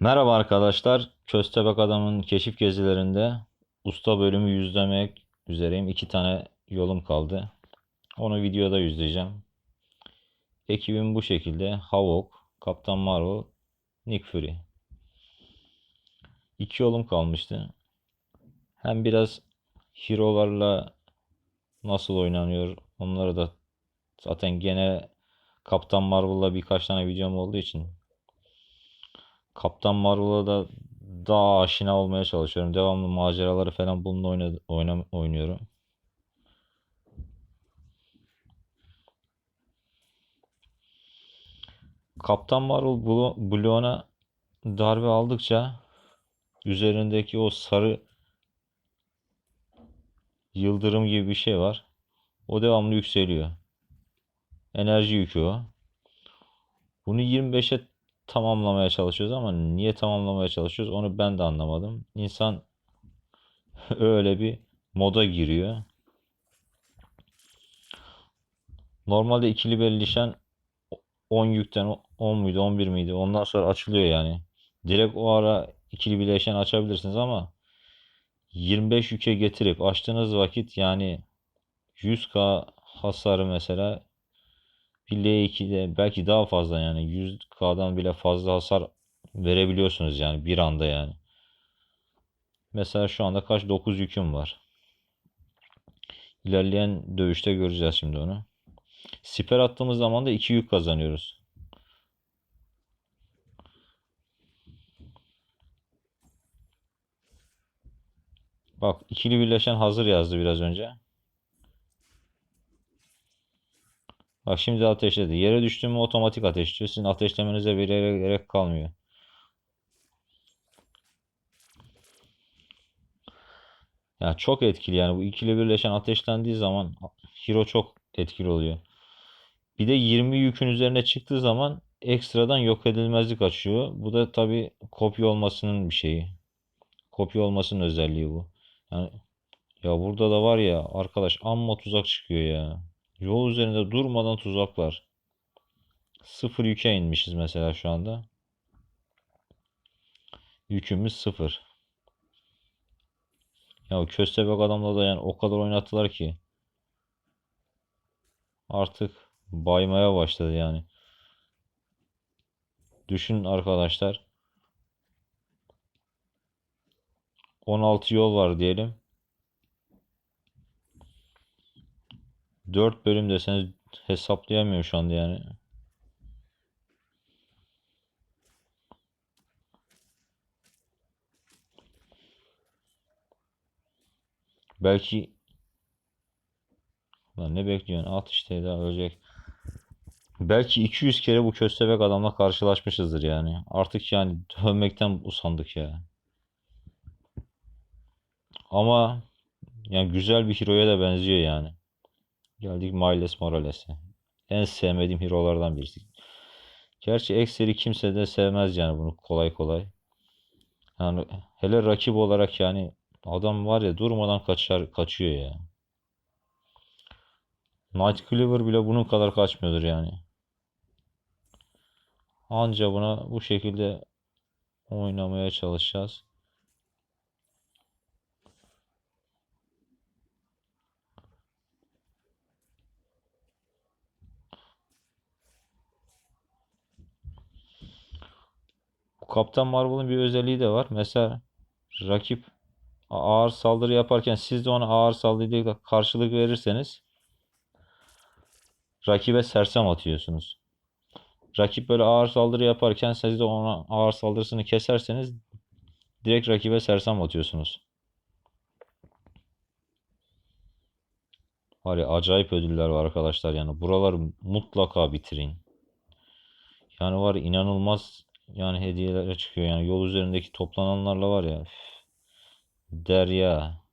Merhaba arkadaşlar. Köstebek Adam'ın keşif gezilerinde usta bölümü yüzlemek üzereyim. İki tane yolum kaldı. Onu videoda yüzleyeceğim. Ekibim bu şekilde. Havok, Kaptan Marvel, Nick Fury. İki yolum kalmıştı. Hem biraz hero'larla nasıl oynanıyor onları da zaten gene Kaptan Marvel'la birkaç tane videom olduğu için Kaptan Marvel'a da daha aşina olmaya çalışıyorum. Devamlı maceraları falan bununla oyna, oyna, oynuyorum. Kaptan Marvel blo- bloğuna darbe aldıkça üzerindeki o sarı yıldırım gibi bir şey var. O devamlı yükseliyor. Enerji yükü o. Bunu 25'e tamamlamaya çalışıyoruz ama niye tamamlamaya çalışıyoruz onu ben de anlamadım. İnsan öyle bir moda giriyor. Normalde ikili belirlişen 10 yükten 10 muydu 11 miydi ondan sonra açılıyor yani. Direkt o ara ikili bileşen açabilirsiniz ama 25 yüke getirip açtığınız vakit yani 100k hasarı mesela L2'de belki daha fazla yani 100K'dan bile fazla hasar verebiliyorsunuz yani bir anda yani. Mesela şu anda kaç 9 yüküm var. İlerleyen dövüşte göreceğiz şimdi onu. Siper attığımız zaman da 2 yük kazanıyoruz. Bak ikili birleşen hazır yazdı biraz önce. Bak şimdi ateşledi. Yere düştü mü otomatik ateşliyor. Sizin ateşlemenize yere gerek kalmıyor. Ya çok etkili yani bu ikili birleşen ateşlendiği zaman hero çok etkili oluyor. Bir de 20 yükün üzerine çıktığı zaman ekstradan yok edilmezlik açıyor. Bu da tabi kopya olmasının bir şeyi. Kopya olmasının özelliği bu. Yani ya burada da var ya arkadaş amma tuzak çıkıyor ya. Yol üzerinde durmadan tuzaklar. Sıfır yüke inmişiz mesela şu anda. Yükümüz sıfır. Ya köstebek adamla da yani o kadar oynattılar ki. Artık baymaya başladı yani. Düşün arkadaşlar. 16 yol var diyelim. 4 bölüm deseniz hesaplayamıyorum şu anda yani. Belki Lan ne bekliyorsun? At işte daha ölecek. Belki 200 kere bu köstebek adamla karşılaşmışızdır yani. Artık yani dövmekten usandık ya. Ama yani güzel bir hero'ya da benziyor yani. Geldik Miles Morales'e. En sevmediğim hero'lardan birisi. Gerçi Exer'i kimse de sevmez yani bunu kolay kolay. Yani hele rakip olarak yani adam var ya durmadan kaçar kaçıyor ya. Nightcrawler bile bunun kadar kaçmıyordur yani. Anca buna bu şekilde oynamaya çalışacağız. Bu Kaptan Marvel'ın bir özelliği de var. Mesela rakip ağır saldırı yaparken siz de ona ağır saldırıyla karşılık verirseniz rakibe sersem atıyorsunuz. Rakip böyle ağır saldırı yaparken siz de ona ağır saldırısını keserseniz direkt rakibe sersem atıyorsunuz. Var ya acayip ödüller var arkadaşlar yani. Buraları mutlaka bitirin. Yani var inanılmaz yani hediyeler çıkıyor yani yol üzerindeki toplananlarla var ya derya.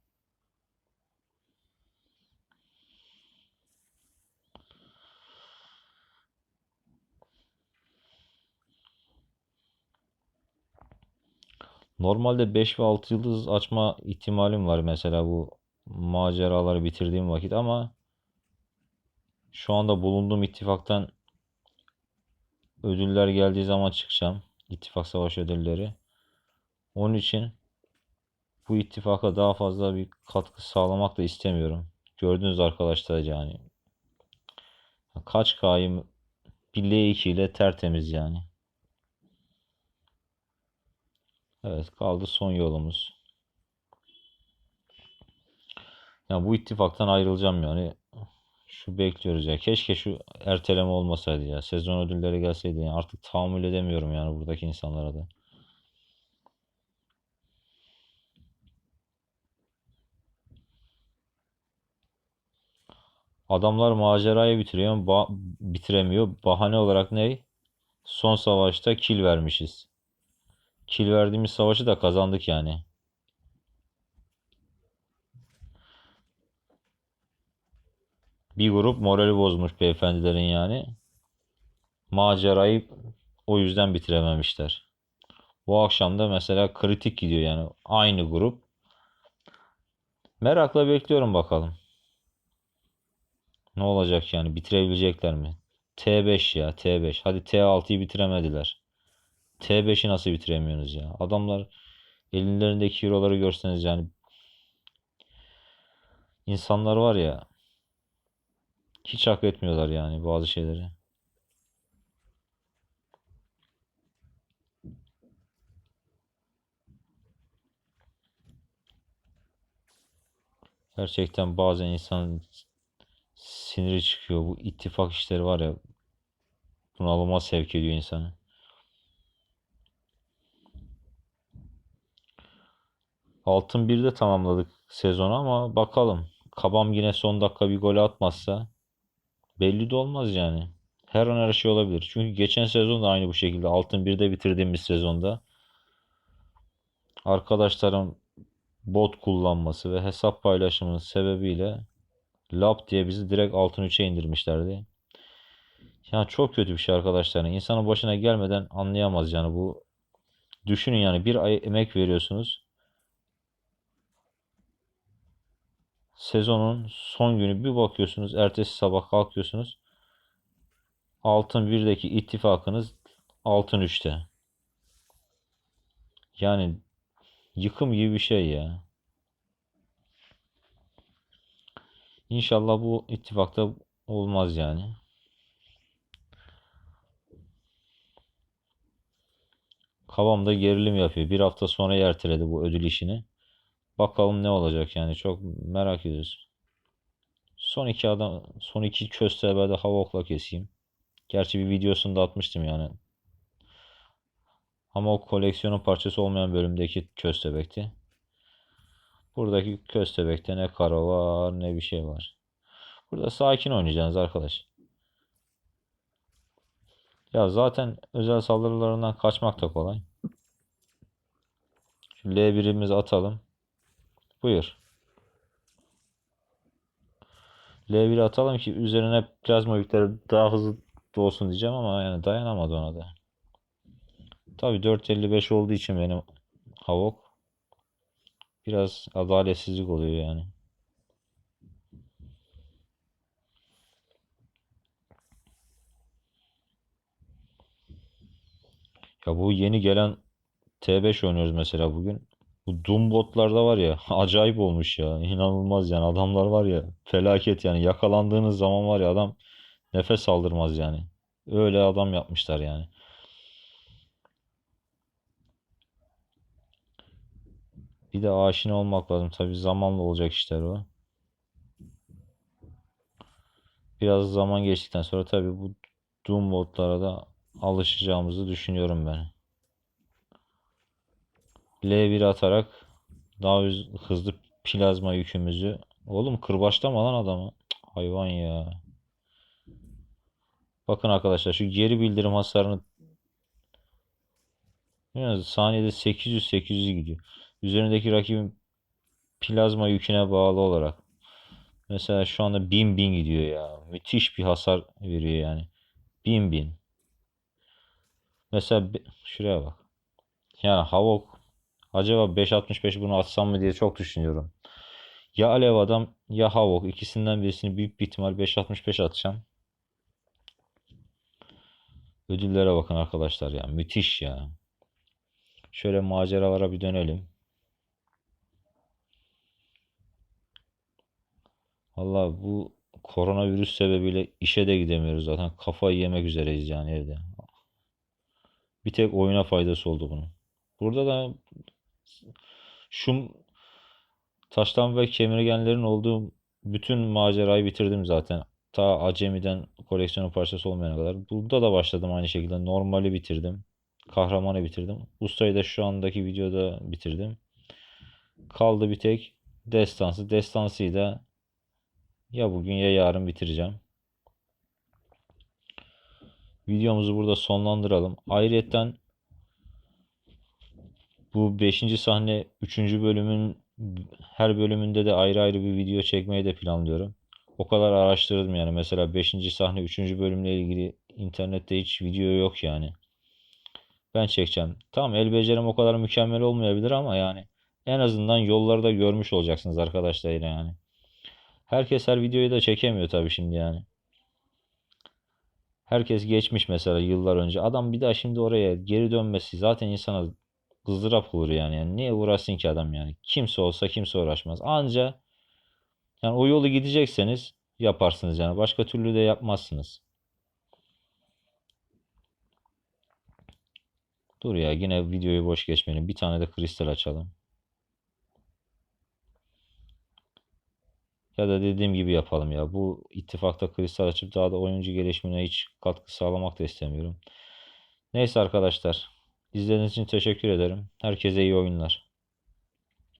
Normalde 5 ve 6 yıldız açma ihtimalim var mesela bu maceraları bitirdiğim vakit ama şu anda bulunduğum ittifaktan ödüller geldiği zaman çıkacağım. İttifak savaş ödülleri. Onun için bu ittifaka daha fazla bir katkı sağlamak da istemiyorum. Gördünüz arkadaşlar yani. Kaç kayım bir L2 ile tertemiz yani. Evet kaldı son yolumuz. Ya bu ittifaktan ayrılacağım yani. Şu bekliyoruz ya. Keşke şu erteleme olmasaydı ya. Sezon ödülleri gelseydi yani. Artık tahammül edemiyorum yani buradaki insanlara da. Adamlar macerayı bitiriyor, ba- bitiremiyor. Bahane olarak ne? Son savaşta kill vermişiz. Kill verdiğimiz savaşı da kazandık yani. Bir grup morali bozmuş beyefendilerin yani. Macerayı o yüzden bitirememişler. Bu akşam da mesela kritik gidiyor yani. Aynı grup. Merakla bekliyorum bakalım. Ne olacak yani? Bitirebilecekler mi? T5 ya T5. Hadi T6'yı bitiremediler. T5'i nasıl bitiremiyorsunuz ya? Adamlar ellerindeki euroları görseniz yani insanlar var ya hiç hak etmiyorlar yani bazı şeyleri. Gerçekten bazen insanın siniri çıkıyor. Bu ittifak işleri var ya bunalıma sevk ediyor insanı. Altın 1'de tamamladık sezonu ama bakalım. Kabam yine son dakika bir gol atmazsa belli de olmaz yani. Her an her şey olabilir. Çünkü geçen sezon da aynı bu şekilde. Altın 1'de bitirdiğimiz sezonda arkadaşlarım bot kullanması ve hesap paylaşımının sebebiyle lap diye bizi direkt altın 3'e indirmişlerdi. Yani çok kötü bir şey arkadaşlar. İnsanın başına gelmeden anlayamaz yani bu. Düşünün yani bir ay emek veriyorsunuz. Sezonun son günü bir bakıyorsunuz. Ertesi sabah kalkıyorsunuz. Altın 1'deki ittifakınız altın 3'te. Yani yıkım gibi bir şey ya. İnşallah bu ittifakta olmaz yani. Kavam da gerilim yapıyor. Bir hafta sonra erteledi bu ödül işini. Bakalım ne olacak yani çok merak ediyoruz. Son iki adam, son iki köstebeği havokla keseyim. Gerçi bir videosunu da atmıştım yani. Ama o koleksiyonun parçası olmayan bölümdeki köstebekti. Buradaki köstebekte ne karo var ne bir şey var. Burada sakin oynayacaksınız arkadaş. Ya zaten özel saldırılarından kaçmak da kolay. Şu L1'imizi atalım. Buyur. L1'i atalım ki üzerine plazma yükleri daha hızlı olsun diyeceğim ama yani dayanamadı ona da. Tabii 4.55 olduğu için benim Havok biraz adaletsizlik oluyor yani. Ya bu yeni gelen T5 oynuyoruz mesela bugün. Bu Doom botlarda var ya acayip olmuş ya. İnanılmaz yani adamlar var ya felaket yani yakalandığınız zaman var ya adam nefes aldırmaz yani. Öyle adam yapmışlar yani. Bir de aşina olmak lazım. Tabii zamanla olacak işler o. Biraz zaman geçtikten sonra tabii bu Doom botlara da alışacağımızı düşünüyorum ben. L1 atarak daha hızlı plazma yükümüzü. Oğlum kırbaçlama lan adamı. Hayvan ya. Bakın arkadaşlar şu geri bildirim hasarını yani saniyede 800 800 gidiyor. Üzerindeki rakibin plazma yüküne bağlı olarak. Mesela şu anda 1000 1000 gidiyor ya. Müthiş bir hasar veriyor yani. 1000 1000. Mesela şuraya bak. Yani Havok acaba 5.65 bunu atsam mı diye çok düşünüyorum. Ya Alev adam ya Havok ikisinden birisini büyük bir ihtimal 5.65 atacağım. Ödüllere bakın arkadaşlar ya. Müthiş ya. Şöyle maceralara bir dönelim. Valla bu koronavirüs sebebiyle işe de gidemiyoruz zaten. Kafayı yemek üzereyiz yani evde. Bir tek oyuna faydası oldu bunun. Burada da şu taştan ve kemirgenlerin olduğu bütün macerayı bitirdim zaten. Ta acemiden koleksiyonun parçası olmayana kadar. Burada da başladım aynı şekilde. Normali bitirdim. Kahramanı bitirdim. Ustayı da şu andaki videoda bitirdim. Kaldı bir tek destansı. Destansıyı da ya bugün ya yarın bitireceğim. Videomuzu burada sonlandıralım. Ayrıyeten bu 5. sahne 3. bölümün her bölümünde de ayrı ayrı bir video çekmeyi de planlıyorum. O kadar araştırdım yani. Mesela 5. sahne 3. bölümle ilgili internette hiç video yok yani. Ben çekeceğim. Tamam el becerim o kadar mükemmel olmayabilir ama yani en azından yolları da görmüş olacaksınız arkadaşlar yani. Herkes her videoyu da çekemiyor tabii şimdi yani. Herkes geçmiş mesela yıllar önce. Adam bir daha şimdi oraya geri dönmesi zaten insana ızdırap olur yani. yani. Niye uğraşsın ki adam yani? Kimse olsa kimse uğraşmaz. Anca yani o yolu gidecekseniz yaparsınız yani. Başka türlü de yapmazsınız. Dur ya yine videoyu boş geçmeyelim. Bir tane de kristal açalım. Ya da dediğim gibi yapalım ya. Bu ittifakta kristal açıp daha da oyuncu gelişimine hiç katkı sağlamak da istemiyorum. Neyse arkadaşlar. İzlediğiniz için teşekkür ederim. Herkese iyi oyunlar.